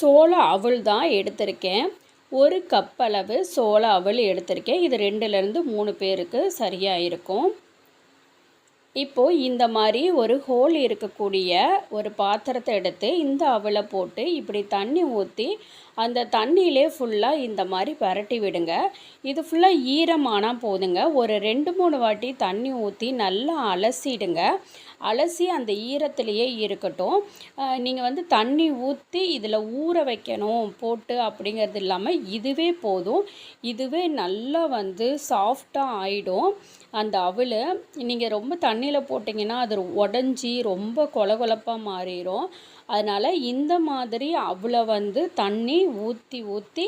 சோள அவள் தான் எடுத்திருக்கேன். ஒரு கப் அளவு சோள அவல் எடுத்திருக்கேன். இது ரெண்டுலேருந்து மூணு பேருக்கு சரியாக இருக்கும். இப்போது இந்த மாதிரி ஒரு ஹோல் இருக்கக்கூடிய ஒரு பாத்திரத்தை எடுத்து இந்த அவளை போட்டு இப்படி தண்ணி ஊற்றி அந்த தண்ணியிலே ஃபுல்லாக இந்த மாதிரி பரட்டி விடுங்க. இது ஃபுல்லாக ஈரமானால் போதுங்க. ஒரு ரெண்டு மூணு வாட்டி தண்ணி ஊற்றி நல்லா அலசிடுங்க. அலசி அந்த ஈரத்துலேயே இருக்கட்டும். நீங்கள் வந்து தண்ணி ஊற்றி இதில் ஊற வைக்கணும் போட்டு அப்படிங்கிறது இல்லாமல் இதுவே போதும். இதுவே நல்லா வந்து சாஃப்டாக ஆகிடும் அந்த அவள் நீங்கள் ரொம்ப தண்ணியில் போட்டிங்கன்னா அது உடஞ்சி ரொம்ப கொலகொலப்பாக மாறிடும் அதனால் இந்த மாதிரி அவளை வந்து தண்ணி ஊற்றி ஊற்றி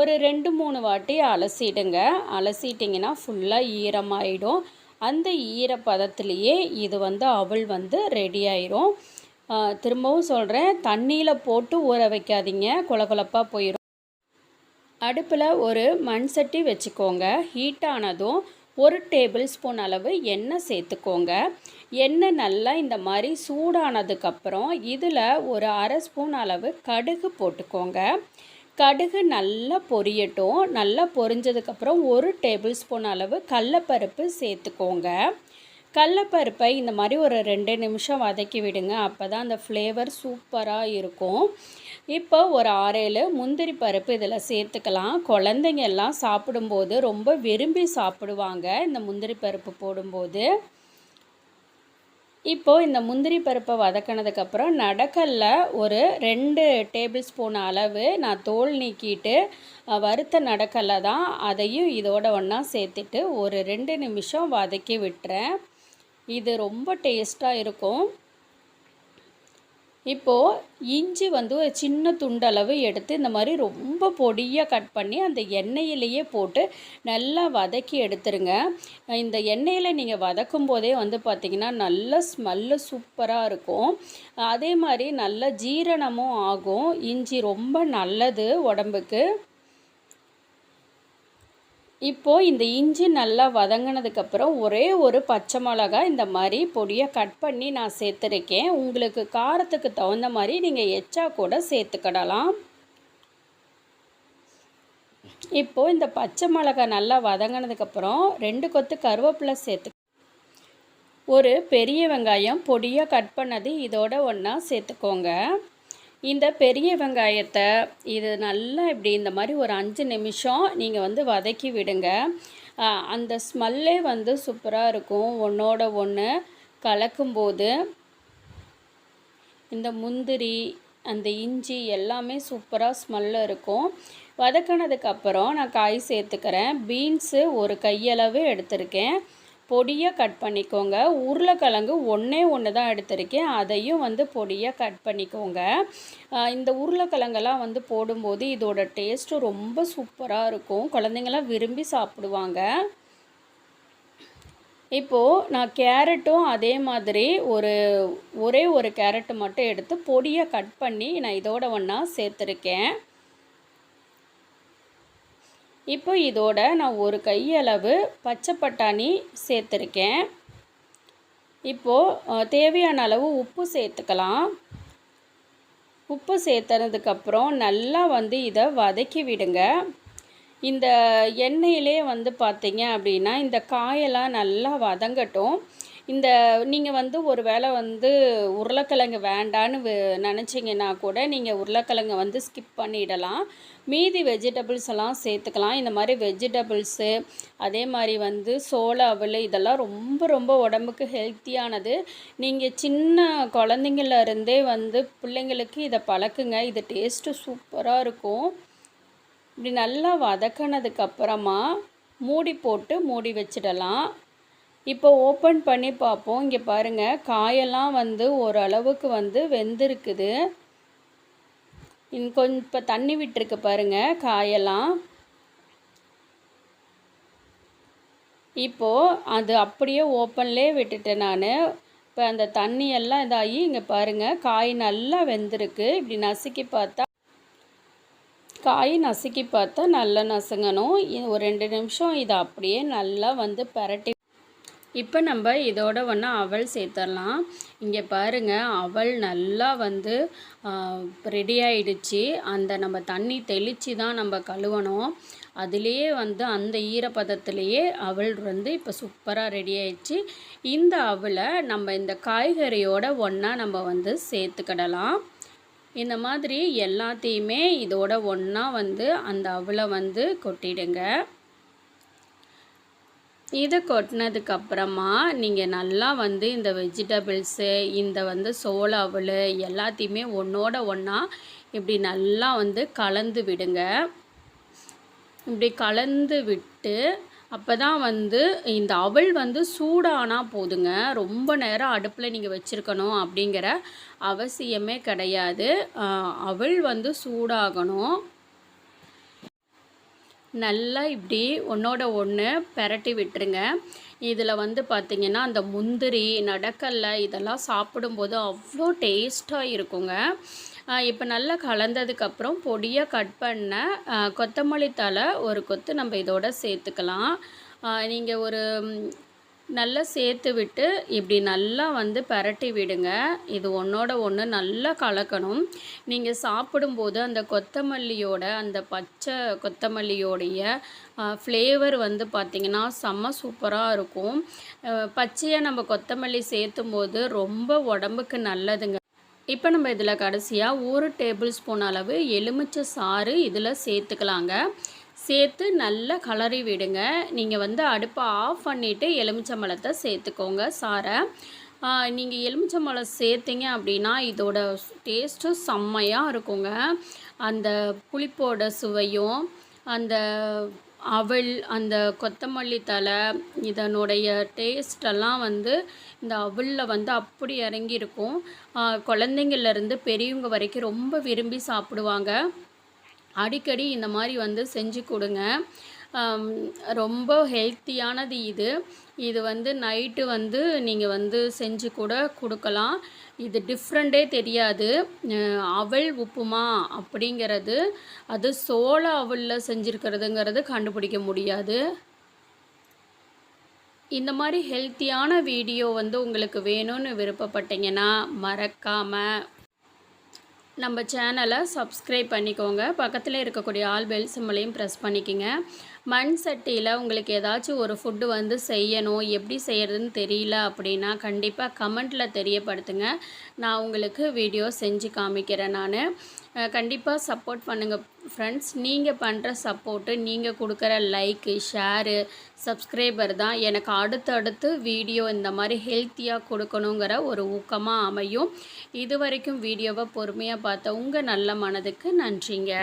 ஒரு ரெண்டு மூணு வாட்டி அலசிடுங்க. அலசிட்டிங்கன்னா ஃபுல்லாக ஈரமாயிடும். அந்த ஈரப்பதத்துலேயே இது வந்து அவள் வந்து ரெடி ஆயிரும். திரும்பவும் சொல்கிறேன் தண்ணியில் போட்டு ஊற வைக்காதீங்க. குழகுழப்பாக போயிடும் அடுப்பில் ஒரு மண் சட்டி வச்சுக்கோங்க. ஹீட் ஆனதும் ஒரு டேபிள் ஸ்பூன் அளவு எண்ணெய் சேர்த்துக்கோங்க. எண்ணெய் நல்லா இந்த மாதிரி சூடானதுக்கப்புறம் இதில் ஒரு அரை ஸ்பூன் அளவு கடுகு போட்டுக்கோங்க. கடுகு நல்லா பொரியட்டும். நல்லா பொரிஞ்சதுக்கப்புறம் ஒரு டேபிள் ஸ்பூன் அளவு கடலப்பருப்பு சேர்த்துக்கோங்க. கடலப்பருப்பை இந்த மாதிரி ஒரு ரெண்டு நிமிஷம் வதக்கி விடுங்க. அப்போ தான் அந்த ஃப்ளேவர் சூப்பராக இருக்கும். இப்போ ஒரு ஆறேழு முந்திரி பருப்பு இதில் சேர்த்துக்கலாம். குழந்தைங்க எல்லாம் சாப்பிடும்போது ரொம்ப விரும்பி சாப்பிடுவாங்க இந்த முந்திரி பருப்பு போடும்போது. இப்போது இந்த முந்திரி பருப்பை வதக்கினதுக்கப்புறம் நடக்கல்ல ஒரு ரெண்டு டேபிள் ஸ்பூன் அளவு நான் தோல் நீக்கிட்டு வறுத்த நடக்கல்ல தான் அதையும் இதோட ஒன்றா சேர்த்துட்டு ஒரு ரெண்டு நிமிஷம் வதக்கி விட்டுறேன். இது ரொம்ப டேஸ்ட்டாக இருக்கும். இப்போது இஞ்சி வந்து ஒரு சின்ன துண்டளவு எடுத்து இந்த மாதிரி ரொம்ப பொடியாக கட் பண்ணி அந்த எண்ணெயிலேயே போட்டு நல்லா வதக்கி எடுத்துருங்க. இந்த எண்ணெயில் நீங்கள் வதக்கும் போதே வந்து பார்த்திங்கன்னா நல்ல ஸ்மெல்லு சூப்பராக இருக்கும். அதே மாதிரி நல்ல ஜீரணமும் ஆகும். இஞ்சி ரொம்ப நல்லது உடம்புக்கு. இப்போது இந்த இஞ்சி நல்லா வதங்கினதுக்கப்புறம் ஒரே ஒரு பச்சை மிளகா இந்த மாதிரி பொடியை கட் பண்ணி நான் சேர்த்துருக்கேன். உங்களுக்கு காரத்துக்கு தகுந்த மாதிரி நீங்கள் எச்சா கூட சேர்த்துக்கிடலாம். இப்போது இந்த பச்சை மிளகா நல்லா வதங்கினதுக்கப்புறம் ரெண்டு கொத்து கருவேப்பிலை சேர்த்து ஒரு பெரிய வெங்காயம் பொடியாக கட் பண்ணது இதோட ஒன்றா சேர்த்துக்கோங்க. இந்த பெரிய வெங்காயத்தை இது நல்லா இப்படி இந்த மாதிரி ஒரு அஞ்சு நிமிஷம் நீங்கள் வந்து வதக்கி விடுங்க. அந்த ஸ்மெல்லே வந்து சூப்பராக இருக்கும். ஒன்றோட ஒன்று கலக்கும்போது இந்த முந்திரி அந்த இஞ்சி எல்லாமே சூப்பராக ஸ்மெல்லு இருக்கும். வதக்கினதுக்கப்புறம் நான் காய் சேர்த்துக்கிறேன். பீன்ஸு ஒரு கையளவு எடுத்திருக்கேன். பொடியாக கட் பண்ணிக்கோங்க. உருளைக்கிழங்கு ஒன்றே ஒன்று தான் எடுத்திருக்கேன். அதையும் வந்து பொடியாக கட் பண்ணிக்கோங்க. இந்த உருளைக்கிழங்கெல்லாம் வந்து போடும்போது இதோட டேஸ்ட்டு ரொம்ப சூப்பராக இருக்கும். குழந்தைங்களாம் விரும்பி சாப்பிடுவாங்க. இப்போது நான் கேரட்டும் அதே மாதிரி ஒரு ஒரே ஒரு கேரட்டு மட்டும் எடுத்து பொடியாக கட் பண்ணி நான் இதோட ஒன்றா சேர்த்துருக்கேன். இப்போ இதோட நான் ஒரு கையளவு பச்சை பட்டாணி சேர்த்துருக்கேன். இப்போது தேவையான அளவு உப்பு சேர்த்துக்கலாம். உப்பு சேர்த்துனதுக்கப்புறம் நல்லா வந்து இதை வதக்கி விடுங்க. இந்த எண்ணெயிலே வந்து பார்த்தீங்க அப்படின்னா இந்த காயெல்லாம் நல்லா வதங்கட்டும். இந்த நீங்கள் வந்து ஒரு வேளை வந்து உருளைக்கிழங்கு வேண்டான்னு நினச்சிங்கன்னா கூட நீங்கள் உருளைக்கிழங்கு வந்து ஸ்கிப் பண்ணிடலாம். மீதி வெஜிடபிள்ஸ் எல்லாம் சேர்த்துக்கலாம். இந்த மாதிரி வெஜிடபிள்ஸு அதே மாதிரி வந்து சோள அவல் இதெல்லாம் ரொம்ப ரொம்ப உடம்புக்கு ஹெல்த்தியானது நீங்கள் சின்ன குழந்தைங்கள்லேருந்தே வந்து பிள்ளைங்களுக்கு இதை பழக்குங்க. இது டேஸ்ட்டு சூப்பராக இருக்கும். இப்படி நல்லா வதக்கினதுக்கப்புறமா மூடி போட்டு மூடி வச்சிடலாம். இப்போ ஓப்பன் பண்ணி பார்ப்போம். இங்கே பாருங்கள் காயெல்லாம் வந்து ஓரளவுக்கு வந்து வெந்திருக்குது. கொஞ்சம் இப்போ தண்ணி விட்டுருக்கு பாருங்கள் காயெல்லாம். இப்போது அது அப்படியே ஓப்பன்லேயே விட்டுட்டேன் நான். இப்போ அந்த தண்ணியெல்லாம் இதாகி இங்கே பாருங்கள் காய் நல்லா வெந்திருக்கு. இப்படி நசுக்கி பார்த்தா காய் நசுக்கி பார்த்தா நல்லா நசுங்கணும். ஒரு ரெண்டு நிமிஷம் இதை அப்படியே நல்லா வந்து பரட்டி இப்போ நம்ம இதோட ஒன்று அவல் சேர்த்துடலாம் இங்கே பாருங்கள் அவல் நல்லா வந்து ரெடி ஆயிடுச்சு. அந்த நம்ம தண்ணி தெளித்து தான் நம்ம கழுவணும். அதுலேயே வந்து அந்த ஈரப்பதத்துலேயே அவல் வந்து இப்போ சூப்பராக ரெடி ஆயிடுச்சு. இந்த அவலை நம்ம இந்த காய்கறியோட ஒன்றா நம்ம வந்து சேர்த்துக்கிடலாம். இந்த மாதிரி எல்லாத்தையுமே இதோட ஒன்றா வந்து அந்த அவலை வந்து கொட்டிடுங்க. இதை கொட்டினதுக்கப்புறமா நீங்கள் நல்லா வந்து இந்த வெஜிடபிள்ஸு இந்த வந்து சோள அவல் எல்லாத்தையுமே ஒன்றோட ஒன்றா இப்படி நல்லா வந்து கலந்து விடுங்க. இப்படி கலந்து விட்டு அப்போ தான் வந்து இந்த அவள் வந்து சூடானால் போதுங்க. ரொம்ப நேரம் அடுப்பில் நீங்கள் வச்சுருக்கணும் அப்படிங்கிற அவசியமே கிடையாது. அவள் வந்து சூடாகணும். நல்லா இப்படி ஒன்றோட ஒன்று பெரட்டி விட்டுருங்க. இதில் வந்து பார்த்திங்கன்னா அந்த முந்திரி நடக்கல்ல இதெல்லாம் சாப்பிடும்போது அவ்வளோ டேஸ்ட்டாக இருக்குங்க. இப்போ நல்லா கலந்ததுக்கப்புறம் பொடியாக கட் பண்ண கொத்தமல்லி தலை ஒரு கொத்து நம்ம இதோட சேர்த்துக்கலாம். நீங்கள் ஒரு நல்லா சேர்த்து விட்டு இப்படி நல்லா வந்து பரட்டி விடுங்க. இது ஒன்றோட ஒன்று நல்லா கலக்கணும். நீங்கள் சாப்பிடும்போது அந்த கொத்தமல்லியோட அந்த பச்சை கொத்தமல்லியோடைய ஃப்ளேவர் வந்து பார்த்திங்கன்னா செம்ம சூப்பராக இருக்கும். பச்சையாக நம்ம கொத்தமல்லி சேர்த்தும் போது ரொம்ப உடம்புக்கு நல்லதுங்க. இப்போ நம்ம இதில் கடைசியாக ஒரு டேபிள் ஸ்பூன் அளவு எலுமிச்சை சாறு இதில் சேர்த்துக்கலாங்க. சேர்த்து நல்லா கலரி விடுங்க. நீங்கள் வந்து அடுப்பை ஆஃப் பண்ணிவிட்டு எலுமிச்சம்பழத்தை சேர்த்துக்கோங்க சாரை. நீங்கள் எலுமிச்சம்பழம் சேர்த்திங்க அப்படின்னா இதோட டேஸ்ட்டும் செம்மையாக இருக்குங்க. அந்த புளிப்போட சுவையும் அந்த அவல் அந்த கொத்தமல்லி தலை இதனுடைய டேஸ்டெல்லாம் வந்து இந்த அவலில் வந்து அப்படி இறங்கியிருக்கும். குழந்தைங்கள்லேருந்து பெரியவங்க வரைக்கும் ரொம்ப விரும்பி சாப்பிடுவாங்க. அடிக்கடி இந்த மாதிரி வந்து செஞ்சு கொடுங்க. ரொம்ப ஹெல்த்தியானது இது. இது வந்து நைட்டு வந்து நீங்கள் வந்து செஞ்சு கூட கொடுக்கலாம். இது டிஃப்ரெண்ட்டே தெரியாது. அவல் உப்புமா அப்படிங்கிறது அது சோள அவலில் செஞ்சுருக்கிறதுங்கிறது கண்டுபிடிக்க முடியாது. இந்த மாதிரி ஹெல்த்தியான வீடியோ வந்து உங்களுக்கு வேணும்னு விருப்பப்பட்டீங்கன்னா மறக்காமல் நம்ம சேனலை சப்ஸ்கிரைப் பண்ணிக்கோங்க. பக்கத்தில் இருக்கக்கூடிய ஆல் பெல் சிம்மலையும் ப்ரெஸ் பண்ணிக்கோங்க. மண் சட்டியில் உங்களுக்கு ஏதாச்சும் ஒரு ஃபுட்டு வந்து செய்யணும். எப்படி செய்கிறதுன்னு தெரியல அப்படின்னா கண்டிப்பாக கமெண்ட்டில் தெரியப்படுத்துங்க. நான் உங்களுக்கு வீடியோ செஞ்சு காமிக்கிறேன் நான். கண்டிப்பாக சப்போர்ட் பண்ணுங்கள் ஃப்ரெண்ட்ஸ் நீங்கள் பண்ணுற சப்போர்ட்டு நீங்கள் கொடுக்குற லைக்கு ஷேரு சப்ஸ்கிரைபர் தான் எனக்கு அடுத்தடுத்து வீடியோ இந்த மாதிரி ஹெல்த்தியாக கொடுக்கணுங்கிற ஒரு ஊக்கமாக அமையும். இது வரைக்கும் வீடியோவை பொறுமையாக பார்த்த உங்கள் நல்ல மனதுக்கு நன்றிங்க.